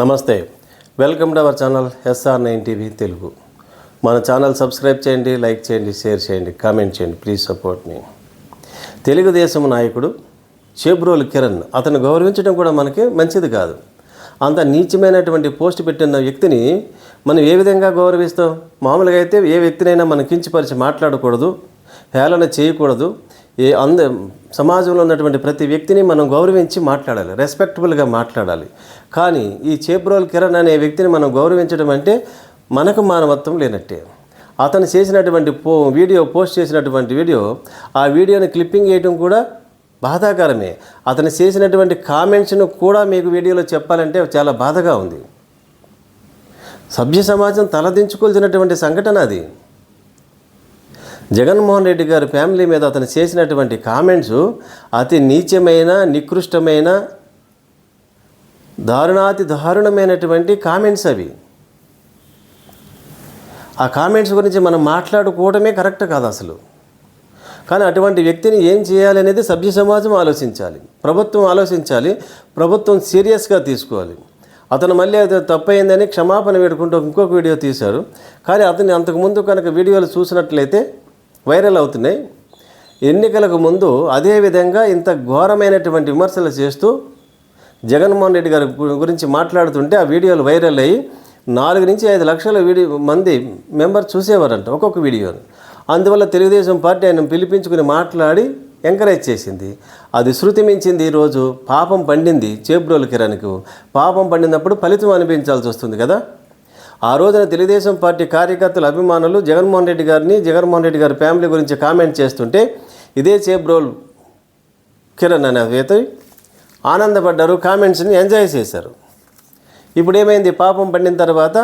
నమస్తే. Welcome to our channel SR nine TV Telugu. మన channel subscribe చేయండి like చేయండి షేర్ చేయండి కామెంట్ చేయండి ప్లీజ్ సపోర్ట్ మీ. తెలుగుదేశం నాయకుడు చేబ్రోలు కిరణ్ అతను గౌరవించడం కూడా మనకి మంచిది కాదు. అంత నీచమైనటువంటి పోస్ట్ పెట్టిన వ్యక్తిని మనం ఏ విధంగా గౌరవిస్తాం? మామూలుగా అయితే ఏ వ్యక్తినైనా మనం కించిపరిచి మాట్లాడకూడదు హేళన చేయకూడదు ఏ అంద సమాజంలో ఉన్నటువంటి ప్రతి వ్యక్తిని మనం గౌరవించి మాట్లాడాలి రెస్పెక్టబుల్గా మాట్లాడాలి. కానీ ఈ చేబ్రోల్ కిరణ్ అనే వ్యక్తిని మనం గౌరవించడం అంటే మనకు మానవత్వం లేనట్టే. అతను చేసినటువంటి పో వీడియో పోస్ట్ చేసినటువంటి వీడియో ఆ వీడియోని క్లిప్పింగ్ చేయడం కూడా బాధాకరమే. అతను చేసినటువంటి కామెంట్స్ను కూడా మీకు వీడియోలో చెప్పాలంటే చాలా బాధగా ఉంది. సభ్య సమాజం తలదించుకోవాల్సినటువంటి సంఘటన అది. జగన్మోహన్ రెడ్డి గారి ఫ్యామిలీ మీద అతను చేసినటువంటి కామెంట్స్ అతి నీచమైన నికృష్టమైన దారుణాతి దారుణమైనటువంటి కామెంట్స్ అవి. ఆ కామెంట్స్ గురించి మనం మాట్లాడుకోవడమే కరెక్ట్ కాదు అసలు. కానీ అటువంటి వ్యక్తిని ఏం చేయాలి అనేది సభ్య సమాజం ఆలోచించాలి. ప్రభుత్వం ఆలోచించాలి. ప్రభుత్వం సీరియస్గా తీసుకోవాలి. అతను మళ్ళీ అది తప్పయిందని క్షమాపణ వేడుకుంటూ ఇంకొక వీడియో తీశారు. కానీ అతని అంతకుముందు కనుక వీడియోలు చూసినట్లయితే వైరల్ అవుతున్నాయి. ఎన్నికలకు ముందు అదేవిధంగా ఇంత ఘోరమైనటువంటి విమర్శలు చేస్తూ జగన్మోహన్ రెడ్డి గారి గురించి మాట్లాడుతుంటే ఆ వీడియోలు వైరల్ అయ్యి నాలుగు నుంచి ఐదు లక్షల వీడియో మంది మెంబర్ చూసేవారంట ఒక్కొక్క వీడియోని. అందువల్ల తెలుగుదేశం పార్టీ ఆయన పిలిపించుకుని మాట్లాడి ఎంకరేజ్ చేసింది. అది శృతి మించింది ఈరోజు. పాపం పండింది చేబ్రోలు కిరణ్కు. పాపం పండినప్పుడు ఫలితం అనిపించాల్సి వస్తుంది కదా? ఆ రోజున తెలుగుదేశం పార్టీ కార్యకర్తల అభిమానులు జగన్మోహన్ రెడ్డి గారిని జగన్మోహన్ రెడ్డి గారి ఫ్యామిలీ గురించి కామెంట్ చేస్తుంటే ఇదే చేబ్రోల్ కిరణ్ అనే వేత ఆనందపడ్డారు కామెంట్స్ని ఎంజాయ్ చేశారు. ఇప్పుడు ఏమైంది పాపం పండిన తర్వాత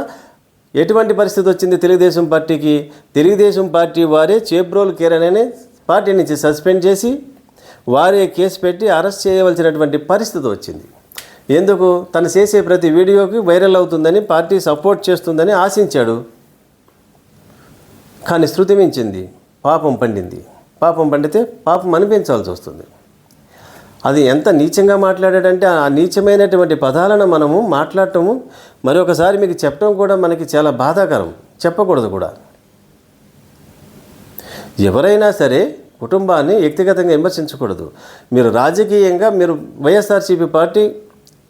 ఎటువంటి పరిస్థితి వచ్చింది తెలుగుదేశం పార్టీకి? తెలుగుదేశం పార్టీ వారే చేబ్రోల్ కిరణ్ అనే పార్టీ నుంచి సస్పెండ్ చేసి వారే కేసు పెట్టి అరెస్ట్ చేయవలసినటువంటి పరిస్థితి వచ్చింది. ఎందుకు? తను చేసే ప్రతి వీడియోకి వైరల్ అవుతుందని పార్టీ సపోర్ట్ చేస్తుందని ఆశించాడు. కానీ శృతి మించింది. పాపం పండింది. పాపం పండితే పాపం అనిపించాల్సి వస్తుంది. అది ఎంత నీచంగా మాట్లాడాడంటే ఆ నీచమైనటువంటి పదాలను మనము మాట్లాడటము మరొకసారి మీకు చెప్పడం కూడా మనకి చాలా బాధాకరం. చెప్పకూడదు కూడా. ఎవరైనా సరే కుటుంబాన్ని వ్యక్తిగతంగా విమర్శించకూడదు. మీరు రాజకీయంగా మీరు వైఎస్ఆర్సీపీ పార్టీ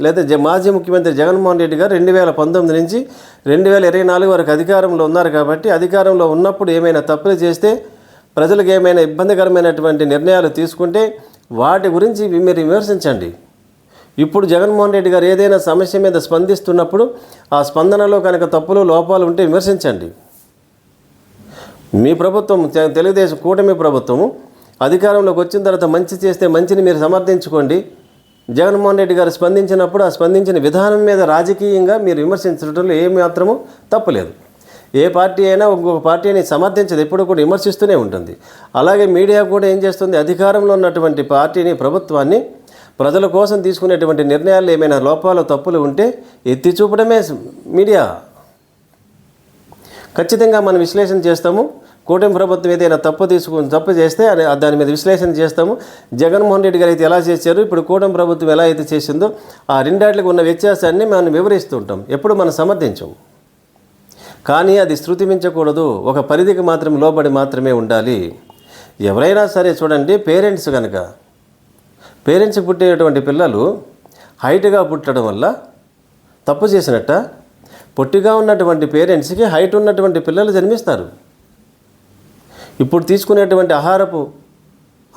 లేదా జ- మాజీ ముఖ్యమంత్రి జగన్మోహన్ రెడ్డి గారు రెండు వేల పంతొమ్మిది నుంచి రెండు వేల ఇరవై నాలుగు వరకు అధికారంలో ఉన్నారు కాబట్టి అధికారంలో ఉన్నప్పుడు ఏమైనా తప్పులు చేస్తే ప్రజలకు ఏమైనా ఇబ్బందికరమైనటువంటి నిర్ణయాలు తీసుకుంటే వాటి గురించి మీరు విమర్శించండి. ఇప్పుడు జగన్మోహన్ రెడ్డి గారు ఏదైనా సమస్య మీద స్పందిస్తున్నప్పుడు ఆ స్పందనలో కనుక తప్పులు లోపాలు ఉంటే విమర్శించండి. మీ ప్రభుత్వం తెలుగుదేశం కూటమి ప్రభుత్వము అధికారంలోకి వచ్చిన తర్వాత మంచి చేస్తే మంచిని మీరు సమర్థించుకోండి. జగన్మోహన్ రెడ్డి గారు స్పందించినప్పుడు ఆ స్పందించిన విధానం మీద రాజకీయంగా మీరు విమర్శించడంలో ఏ మాత్రము తప్పులేదు. ఏ పార్టీ అయినా ఇంకొక పార్టీని సమర్థించదు ఎప్పుడు కూడా విమర్శిస్తూనే ఉంటుంది. అలాగే మీడియా కూడా ఏం చేస్తుంది? అధికారంలో ఉన్నటువంటి పార్టీని ప్రభుత్వాన్ని ప్రజల కోసం తీసుకునేటువంటి నిర్ణయాలు ఏమైనా లోపాలు తప్పులు ఉంటే ఎత్తి చూపడమే మీడియా. ఖచ్చితంగా మనం విశ్లేషణ చేస్తాము. కూటమి ప్రభుత్వం ఏదైనా తప్పు తీసుకుని తప్పు చేస్తే దాని మీద విశ్లేషణ చేస్తాము. జగన్మోహన్ రెడ్డి గారు అయితే ఎలా చేశారు? ఇప్పుడు కూటమి ప్రభుత్వం ఎలా అయితే చేసిందో ఆ రెండాట్లకు ఉన్న వ్యత్యాసాన్ని మనం వివరిస్తూ ఉంటాం ఎప్పుడు మనం సమర్థించము. కానీ అది శృతి మించకూడదు ఒక పరిధికి మాత్రం లోబడి మాత్రమే ఉండాలి. ఎవరైనా సరే చూడండి పేరెంట్స్ కనుక పేరెంట్స్ పుట్టేటువంటి పిల్లలు హైట్గా పుట్టడం వల్ల తప్పు చేసినట్ట? పొట్టిగా ఉన్నటువంటి పేరెంట్స్కి హైట్ ఉన్నటువంటి పిల్లలు జన్మిస్తారు. ఇప్పుడు తీసుకునేటువంటి ఆహారపు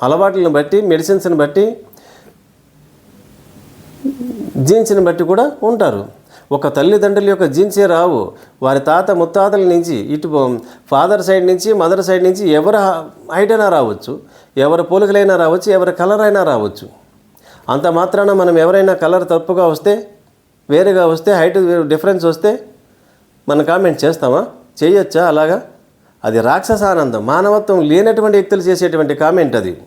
అలవాట్లను బట్టి మెడిసిన్స్ని బట్టి జీన్స్ని బట్టి కూడా ఉంటారు. ఒక తల్లిదండ్రుల యొక్క జీన్సే రావు. వారి తాత ముత్తాతల నుంచి ఇటు ఫాదర్ సైడ్ నుంచి మదర్ సైడ్ నుంచి ఎవరి హైట్ అయినా రావచ్చు. ఎవరి పోలికలైనా రావచ్చు ఎవరి కలర్ అయినా రావచ్చు. అంత మాత్రాన మనం ఎవరైనా కలర్ తప్పుగా వస్తే వేరుగా వస్తే హైట్ డిఫరెన్స్ వస్తే మనం కామెంట్ చేస్తామా? చేయొచ్చా అలాగా? అది రాక్షసానందం మానవత్వం లేనటువంటి వ్యక్తులు చేసేటువంటి కామెంట్ అది.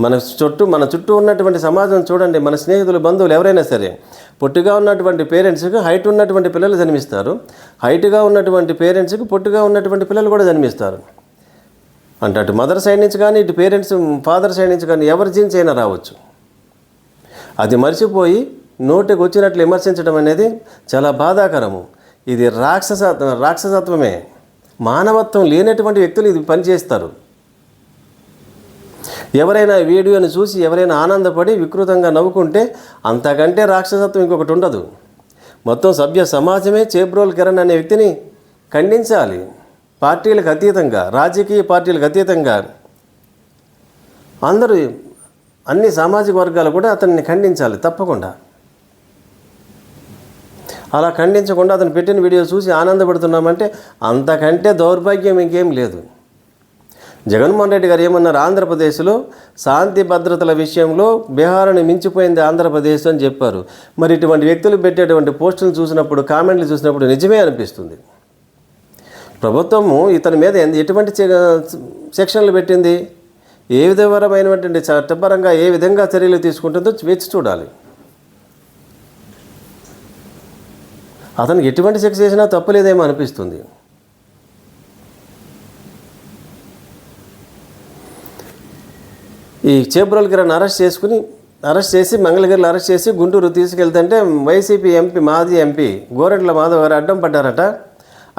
మన చుట్టూ మన చుట్టూ ఉన్నటువంటి సమాజం చూడండి మన స్నేహితులు బంధువులు ఎవరైనా సరే పొట్టిగా ఉన్నటువంటి పేరెంట్స్కి హైట్ ఉన్నటువంటి పిల్లలు జన్మిస్తారు. హైట్గా ఉన్నటువంటి పేరెంట్స్కి పొట్టిగా ఉన్నటువంటి పిల్లలు కూడా జన్మిస్తారు. అంటే అటు మదర్ సైడ్ నుంచి కానీ ఇటు పేరెంట్స్ ఫాదర్ సైడ్ నుంచి కానీ ఎవరి జీన్స్ అయినా రావచ్చు. అది మర్చిపోయి నోటికి వచ్చినట్లు విమర్శించడం అనేది చాలా బాధాకరము. ఇది రాక్షస రాక్షసత్వమే. మానవత్వం లేనటువంటి వ్యక్తులు ఇది పనిచేస్తారు. ఎవరైనా వీడియోని చూసి ఎవరైనా ఆనందపడి వికృతంగా నవ్వుకుంటే అంతకంటే రాక్షసత్వం ఇంకొకటి ఉండదు. మొత్తం సభ్య సమాజమే చేబ్రోల్ కిరణ్ అనే వ్యక్తిని ఖండించాలి. పార్టీలకు అతీతంగా రాజకీయ పార్టీలకు అతీతంగా అందరూ అన్ని సామాజిక వర్గాలు కూడా అతన్ని ఖండించాలి తప్పకుండా. అలా ఖండించకుండా అతను పెట్టిన వీడియో చూసి ఆనందపడుతున్నామంటే అంతకంటే దౌర్భాగ్యం ఇంకేం లేదు. జగన్మోహన్ రెడ్డి గారు ఏమన్నారు? ఆంధ్రప్రదేశ్లో శాంతి భద్రతల విషయంలో బీహార్ని మించిపోయింది ఆంధ్రప్రదేశ్ అని చెప్పారు. మరి ఇటువంటి వ్యక్తులు పెట్టేటువంటి పోస్టులు చూసినప్పుడు కామెంట్లు చూసినప్పుడు నిజమే అనిపిస్తుంది. ప్రభుత్వము ఇతని మీద ఎటువంటి సెక్షన్లు పెట్టింది? ఏ విధపరమైనటువంటి చట్టపరంగా ఏ విధంగా చర్యలు తీసుకుంటుందో వేచి చూడాలి. అతనికి ఎటువంటి శిక్ష చేసినా తప్పులేదేమో అనిపిస్తుంది. ఈ చేబ్రోల్ కిరణ్ అరెస్ట్ చేసుకుని అరెస్ట్ చేసి మంగళగిరిలో అరెస్ట్ చేసి గుంటూరు తీసుకెళ్తుంటే వైసీపీ ఎంపీ మాజీ ఎంపీ గోరెంట్ల మాధవ్ గారు అడ్డం పడ్డారట.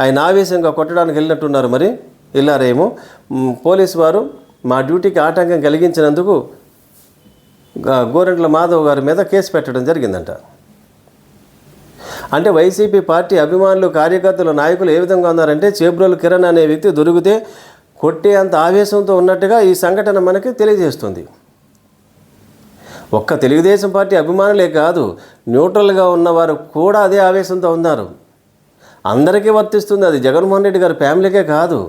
ఆయన ఆవేశంగా కొట్టడానికి వెళ్ళినట్టున్నారు మరి. వెళ్ళారేమో. పోలీసు వారు మా డ్యూటీకి ఆటంకం కలిగించినందుకు గోరెంట్ల మాధవ్ గారి మీద కేసు పెట్టడం జరిగిందంట. అంటే వైసీపీ పార్టీ అభిమానులు కార్యకర్తలు నాయకులు ఏ విధంగా ఉన్నారంటే చేబ్రోలు కిరణ్ అనే వ్యక్తి దొరికితే కొట్టే అంత ఆవేశంతో ఉన్నట్టుగా ఈ సంఘటన మనకి తెలియజేస్తుంది. ఒక్క తెలుగుదేశం పార్టీ అభిమానులే కాదు న్యూట్రల్గా ఉన్నవారు కూడా అదే ఆవేశంతో ఉన్నారు. అందరికీ వర్తిస్తుంది అది జగన్మోహన్ రెడ్డి గారి ఫ్యామిలీకే కాదు.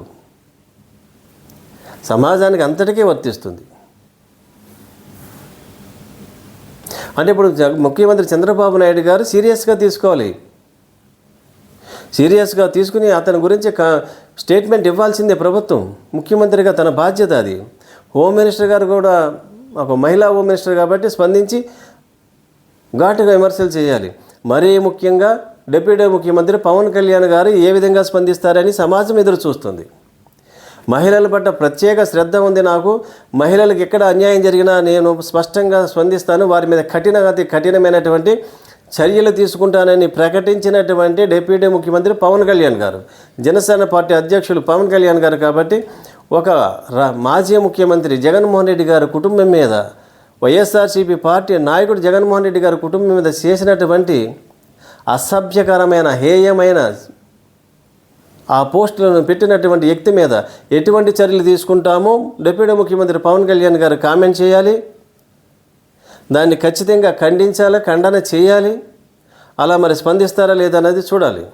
సమాజానికి అంతటికీ వర్తిస్తుంది. అంటే ఇప్పుడు ముఖ్యమంత్రి చంద్రబాబు నాయుడు గారు సీరియస్గా తీసుకోవాలి. సీరియస్గా తీసుకుని అతని గురించి క స్టేట్మెంట్ ఇవ్వాల్సిందే ప్రభుత్వం. ముఖ్యమంత్రిగా తన బాధ్యత అది. హోమ్ మినిస్టర్ గారు కూడా ఒక మహిళా హోమ్ మినిస్టర్ కాబట్టి స్పందించి ఘాటుగా విమర్శలు చేయాలి. మరీ ముఖ్యంగా డిప్యూటీ ముఖ్యమంత్రి పవన్ కళ్యాణ్ గారు ఏ విధంగా స్పందిస్తారని సమాజం ఎదురు చూస్తుంది. మహిళల పట్ల ప్రత్యేక శ్రద్ధ ఉంది నాకు. మహిళలకు ఎక్కడ అన్యాయం జరిగినా నేను స్పష్టంగా స్పందిస్తాను. వారి మీద కఠిన అతి కఠినమైనటువంటి చర్యలు తీసుకుంటానని ప్రకటించినటువంటి డిప్యూటీ ముఖ్యమంత్రి పవన్ కళ్యాణ్ గారు. జనసేన పార్టీ అధ్యక్షులు పవన్ కళ్యాణ్ గారు కాబట్టి ఒక మాజీ ముఖ్యమంత్రి జగన్మోహన్ రెడ్డి గారి కుటుంబం మీద వైఎస్ఆర్సీపీ పార్టీ నాయకుడు జగన్మోహన్ రెడ్డి గారి కుటుంబం మీద చేసినటువంటి అసభ్యకరమైన హేయమైన ఆ పోస్టులను పెట్టినటువంటి వ్యక్తి మీద ఎటువంటి చర్యలు తీసుకుంటామో డిప్యూటీ ముఖ్యమంత్రి పవన్ కళ్యాణ్ గారు కామెంట్ చేయాలి. దాన్ని ఖచ్చితంగా ఖండించాలి ఖండన చేయాలి? అలా మరి స్పందిస్తారా లేదా అనేది చూడాలి.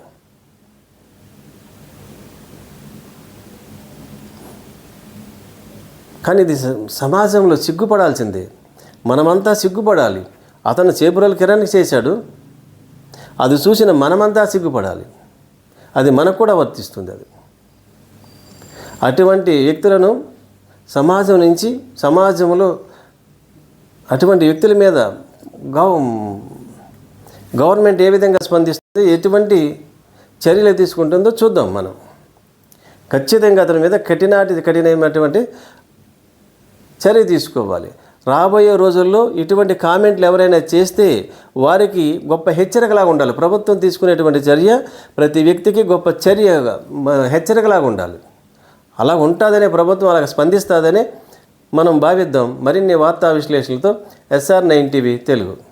కానీ ఇది సమాజంలో సిగ్గుపడాల్సిందే. మనమంతా సిగ్గుపడాలి. అతను చేపురలు కిరణ్ చేశాడు. అది చూసిన మనమంతా సిగ్గుపడాలి. అది మనకు కూడా వర్తిస్తుంది అది. అటువంటి వ్యక్తులను సమాజం నుంచి సమాజంలో అటువంటి వ్యక్తుల మీద గవ గవర్నమెంట్ ఏ విధంగా స్పందిస్తుంది ఎటువంటి చర్యలు తీసుకుంటుందో చూద్దాం మనం. ఖచ్చితంగా అతని మీద కఠినాటి కఠినమైనటువంటి చర్య తీసుకోవాలి. రాబోయే రోజుల్లో ఇటువంటి కామెంట్లు ఎవరైనా చేస్తే వారికి గొప్ప హెచ్చరికలాగా ఉండాలి. ప్రభుత్వం తీసుకునేటువంటి చర్య ప్రతి వ్యక్తికి గొప్ప చర్య హెచ్చరికలాగా ఉండాలి. అలా ఉంటుందనే ప్రభుత్వం అలా స్పందిస్తుందనే మనం భావిద్దాం. మరిన్ని వార్తా విశ్లేషణలతో ఎస్ఆర్ నైన్ టీవీ తెలుగు.